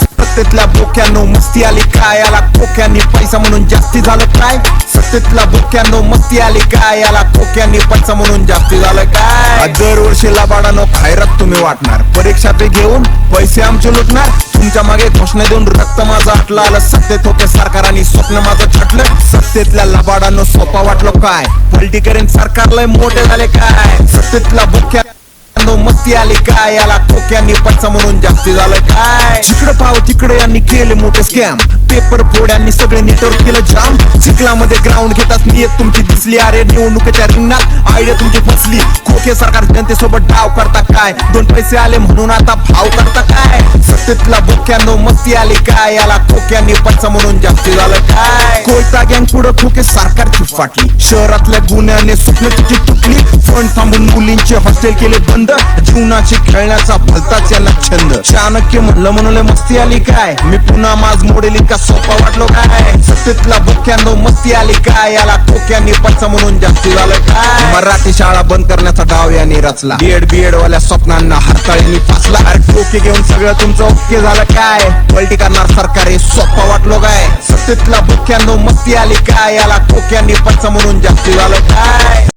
सत्तेतल्या बोक्यानो मस्ती आली काय? याला कोक्यांनी पैसा म्हणून जास्ती झालं काय? सत्तेतल्या बोक्यानो मस्ती आली काय? याला कोक्यांनी पैसा म्हणून जास्ती झालं काय? दरवर्षी लबाडानो खायरात तुम्ही वाटणार. परीक्षा पे घेऊन पैसे आमचे लुटणार. तुमच्या मागे घोषणा देऊन रक्त माझं आटलं आलं सत्तेत होते सरकार आणि स्वप्न माझं छाटलं. सत्तेतल्या लबाडानो सोपा वाटलो काय? पलटी करेन सरकारला मोठे झाले काय? सत्तेतला बुक्या मस्ती आली काय? याला ठोक्यांनी पैसा म्हणून जास्ती झालं काय? जिकडे पाव तिकडे यांनी केले मोठे स्कॅम पेपर फोड्यांनी सगळे नेटवर्क केलं जाम. चिखलामध्ये ग्राउंड घेतात नियत तुमची दिसली. अरे निवडणुकीच्या रिंगणात आयडिया तुमची फसली. खोके सरकार जनतेसोबत डाव करता काय? दोन पैसे आले म्हणून आता भाव करता काय? सत्तेतला बोक्यानो मस्ती आली काय? याला खोक्यांनी पैसा म्हणून जास्ती झालं काय? कोयता गँग पुढे खोके सरकारची फाटली. शहरातल्या गुन्ह्याने स्वप्न तुझी तुटली. फंड थांबून मुलींचे हॉस्टेल केले बंद. जीवनाची खेळण्याचा भलताच याला छंद. चाणक्य म्हणलं म्हणले मस्ती आली काय? मी पुन्हा माझ मोडेली का सोपा वाटलो काय? सत्तेतला बोक्यानो मस्ती आली काय? याला खोक्यांनी पैसा म्हणून जास्ती झालं काय? मराठी शाळा बंद करण्याचा डाव यांनी रचला. बीएड बीएड वाल्या स्वप्नांना हरताळीनी फासला. अरे टोके घेऊन सगळं तुमचं ओके झालं काय? पलटी करणार सरकार हे सोपा वाटलो काय? सत्तेतला बोक्यानो मस्ती आली काय? याला खोक्यांनी पैसा म्हणून जास्ती झालं काय?